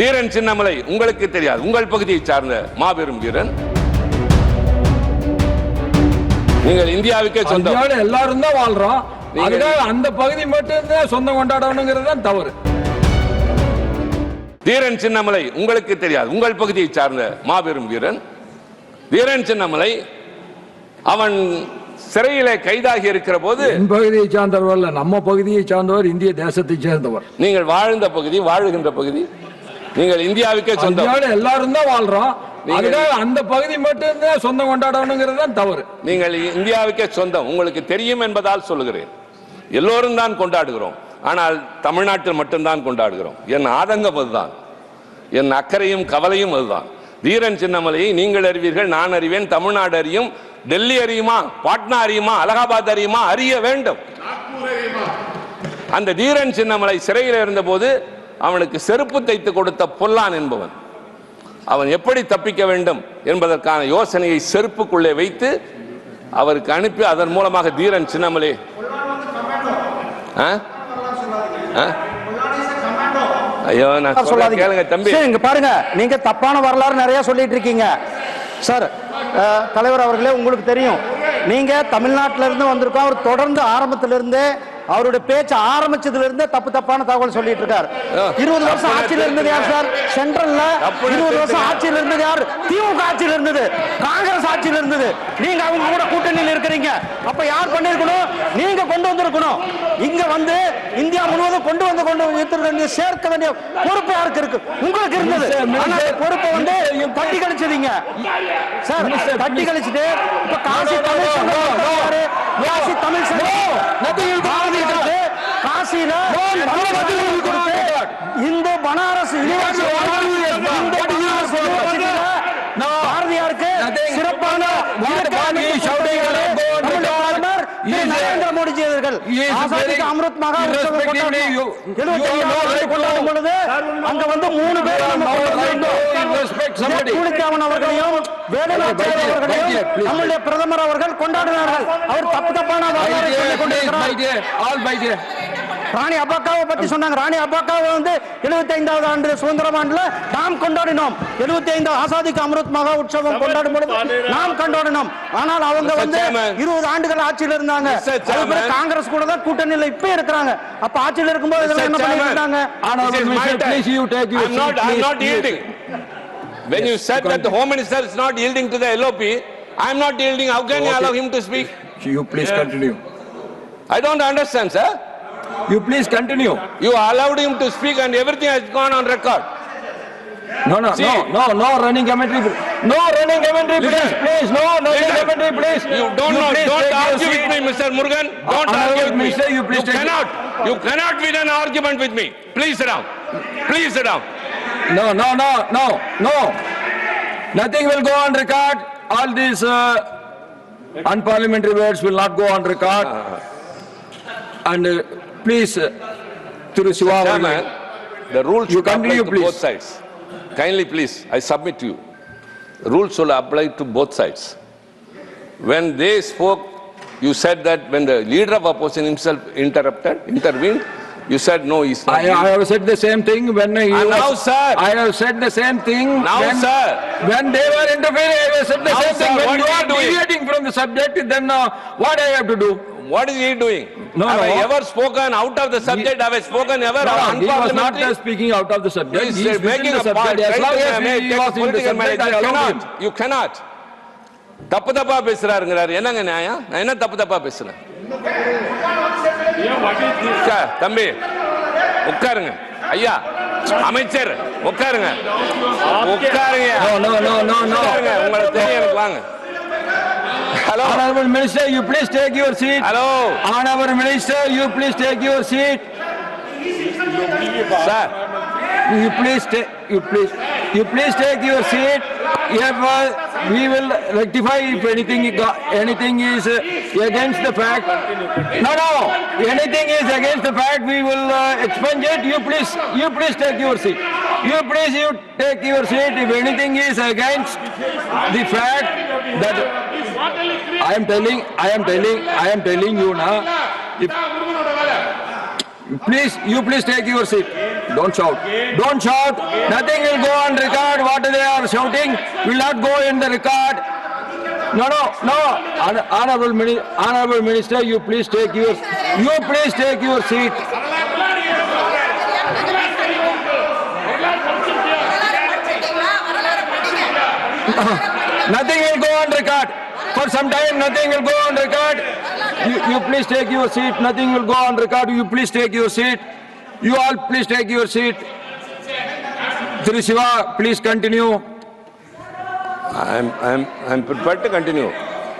தீரன் சின்னமலை உங்களுக்கு தெரியாது. உங்கள் பகுதியை சார்ந்த மாபெரும் வீரன். நீங்கள் இந்தியாவுக்கே சொந்தம். எல்லாரும் தான் வாழ்றோம். அந்த பகுதி மட்டும்தான் சொந்தம் கொண்டாடணுங்கிறது தான் தவறு. தீரன் சின்னமலை உங்களுக்கு தெரியாது. உங்கள் பகுதியை சார்ந்த மாபெரும் வீரன். தீரன் சின்னமலை அவன் சிறையிலே கைதாகி இருக்கிற போது பகுதியை சார்ந்தவர் நம்ம பகுதியை சார்ந்தவர் இந்திய தேசத்தை சேர்ந்தவர். நீங்கள் வாழ்ந்த பகுதி வாழுகின்ற பகுதி. நீங்கள் இந்தியாவுக்கே சொந்தம். எல்லாரும் தான் வாழ்றோம். அந்த பகுதி மட்டும்தான் சொந்தம் கொண்டாடணுங்கிறது தான் தவறு. நீங்கள் இந்தியாவுக்கே சொந்தம். உங்களுக்கு தெரியும் என்பதால் சொல்லுகிறேன். எல்லோரும் தான் கொண்டாடுகிறோம். ஆனால் தமிழ்நாட்டில் மட்டும்தான் கொண்டாடுகிறோம். என் ஆதங்கம் அதுதான். என் அக்கறையும் கவலையும் அதுதான். தீரன் சின்னமலையை நீங்கள் அறிவீர்கள் நான் அறிவேன். தமிழ்நாடு அறியும் டெல்லி அறியுமா பாட்னா அறியுமா அலகாபாத் அறியுமா அறிய வேண்டும். அந்த தீரன் சின்னமலை சிறையில் இருந்தபோது அவனுக்கு செருப்பு தைத்து கொடுத்த பொல்லான் என்பவன். அவன் எப்படி தப்பிக்க வேண்டும் என்பதற்கான யோசனையை செருப்புக்குள்ளே வைத்து அவருக்கு அனுப்பி அதன் மூலமாக தீரன் சின்னமலை? ஐயோ நான் கேளுங்க தம்பி. இங்க பாருங்க. நீங்க தப்பான வரலாறு நிறைய சொல்லிட்டு இருக்கீங்க. சார் தலைவர் அவர்களே உங்களுக்கு தெரியும். நீங்க தமிழ்நாட்டில இருந்து வந்திருக்கோம். அவர் தொடர்ந்து ஆரம்பத்துல இருந்தே அவருடைய பேச்சு ஆரம்பிச்சதுல இருந்தே தப்பு தப்பான தகவல் சொல்லிட்டு இருக்காரு. இருபது வருஷம் ஆட்சியில இருந்தது யார் சார்? சென்ட்ரல்ல இருபது வருஷம். ஆட்சியில இருந்தது யார்? திமுக ஆட்சியில இருந்தது. காங்கிரஸ் ஆட்சியில இருந்தது. நீங்க அவங்க கூட கூட்டணியில் இருக்கிறீங்க. அப்ப யார் பண்ணிருக்கணும் நீங்க கொண்டு வந்திருக்கணும். இங்க வந்து இந்தியா முழுவதும் கொண்டு வந்து கொண்டு வேண்டிய சேர்க்க வேண்டிய பொறுப்பு யாருக்கு இருக்கு? உங்களுக்கு இருந்தது. ஆனா பொறுப்பை வந்து தட்டி கழிச்சதீங்க சார் தட்டி. கழிச்சிட்டு இப்ப காசி தமிழ் யூனிவர்சிட்டியில No. பாரதியாருக்கு. சிறப்பான நரேந்திர மோடிஜி அவர்கள் அமிர்த் மகா கொண்டாடும். பொழுது அங்க வந்து மூணு பேர். பூலித்தேவன் அவர்களையும் வேலுநாச்சியார் அவர்களையும். நம்முடைய பிரதமர் அவர்கள் கொண்டாடினார்கள். அவர் தப்பு தப்பான ராணி அப்பாக்காவை பத்தி சொன்னாங்க ராணி அப்பாக்காவை வந்து 75வது ஆண்டு சுதந்திரம் ஆண்டுல நாம் கொண்டாடினோம் 75 ஆசாதிக்கு அமிர்த் மகா உற்சவம் கொண்டாடும் பொழுது நாம் கொண்டாடினோம் ஆனால் அவங்க. வந்து. 20 ஆண்டுகள் ஆட்சியில் இருந்தாங்க. காங்கிரஸ் கூட தான் கூட்டணியில இப்ப இருக்கிறாங்க அப்ப ஆட்சியில் இருக்கும்போது இதெல்லாம் என்ன you yielding. When you said that the Home Minister is not yielding to the LOP, I'm not yielding. How can you Okay. allow him to speak? You please continue. I don't understand, sir. You please continue. You allowed him to speak and everything has gone on record. No, no, See. no, no, no running commentary. No running commentary, please, Listen. please, no running Listen. commentary, please. You don't know, please don't argue with me, Mr. Murugan. Don't Honorable argue with me. Minister, you please take- cannot, you cannot win an argument with me. Please sit down. Please sit down. No, no, no, no, no. Nothing will go on record. All these uh, unparliamentary words will not go on record. And uh, please, uh, through Shiva, Chairman, the rules You should apply to please. both sides. Kindly, please, I submit to you. Rules should apply to both sides. When they spoke, you said that when the leader of opposition himself interrupted, intervened, you said, no, he's not. I, I have said the same thing when he And was. now, sir. I have said the same thing. Now, when, sir. When they were interfering, I have said the Now, same sir, thing. When what you are are doing? deviating from the subject, then uh, what I have to do? What is he doing? No, Have I no. ever spoken out of the subject? Have I spoken ever No, he was not uh, speaking out of the subject. He's He is uh, making a the point. subject. As long as he take was in the subject. I cannot. You cannot. தப்பு தப்பா பேசுறாருங்கிறாரு என்னங்க நியாயம் நான் என்ன தப்பு தப்பா பேசுறேன் தம்பி உட்காருங்க ஐயா அமைச்சர் உட்காருங்க உட்காருங்க No, no, no, no, no. உட்காருங்க உங்களை தெரியும் எனக்கு வாங்க Hello. Honorable Minister, you please take your seat. Hello. Honorable Minister, you please take your seat. Sir, you please take, you please, you please take your seat. If uh, we will rectify if anything, anything is uh, against the fact. No, no, anything is against the fact, we will uh, expunge it. You please, you please take your seat. You please, you take your seat. If anything is against the fact, that I am telling, I am telling, I am telling you now. Please, you please take your seat. Don't shout. Don't shout. Nothing will go on record. What they are shouting will not go in the record. No, no, no. Hon- Honorable, Honorable Minister, you please take your, you please take your seat. Nothing will go on record. For some time, nothing will go on record. You, you please take your seat. Nothing will go on record. You please take your seat. You all please take your seat. Sri Shiva, please continue. I'm, I'm, I'm prepared to continue,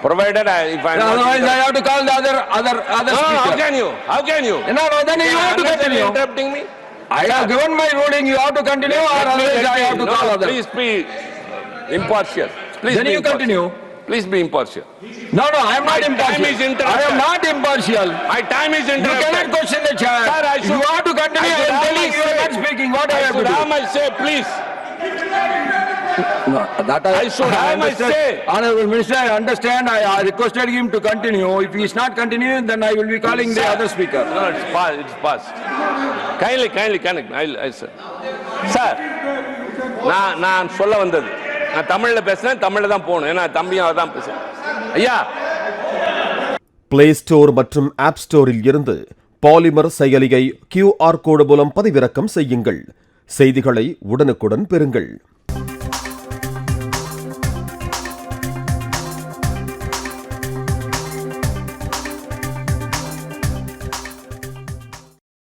provided I, if I'm not. Otherwise, I have to call the other, other, other No, how can you? How can you? No, no, then you have to continue. Interrupting me? I have given my ruling, you have to continue or otherwise I have to no, call other. Please be impartial. Please Then you impartial. continue. Please be impartial. No, no, I am not time impartial. is I interrupted. am not impartial. My time is You cannot interrupted. question the chair. Sir, I should- You have to continue. I I should am have telling you, you are not speaking. What I I have to should do? have say, please. No, that I should have my understand. say. Honorable Minister, I understand. I I requested him to continue. If he is not continuing, then I will be calling the Sir. other speaker. No, it's past, it's past. Kindly, kindly connect. I'll, I, sir. Sir நான் நான் சொல்ல வந்தது நான் தமிழ்ல பேசுறேன் தமிழ்ல தான் போகணும். ஏன்னா தம்பியும் அதான் பேசுறேன். ஐயா! பிளே ஸ்டோர் மற்றும் ஆப் ஸ்டோரில் இருந்து பாலிமர் செயலியை கியூஆர் கோடு மூலம் பதிவிறக்கம் செய்யுங்கள். செய்திகளை உடனுக்குடன் பெறுங்கள்.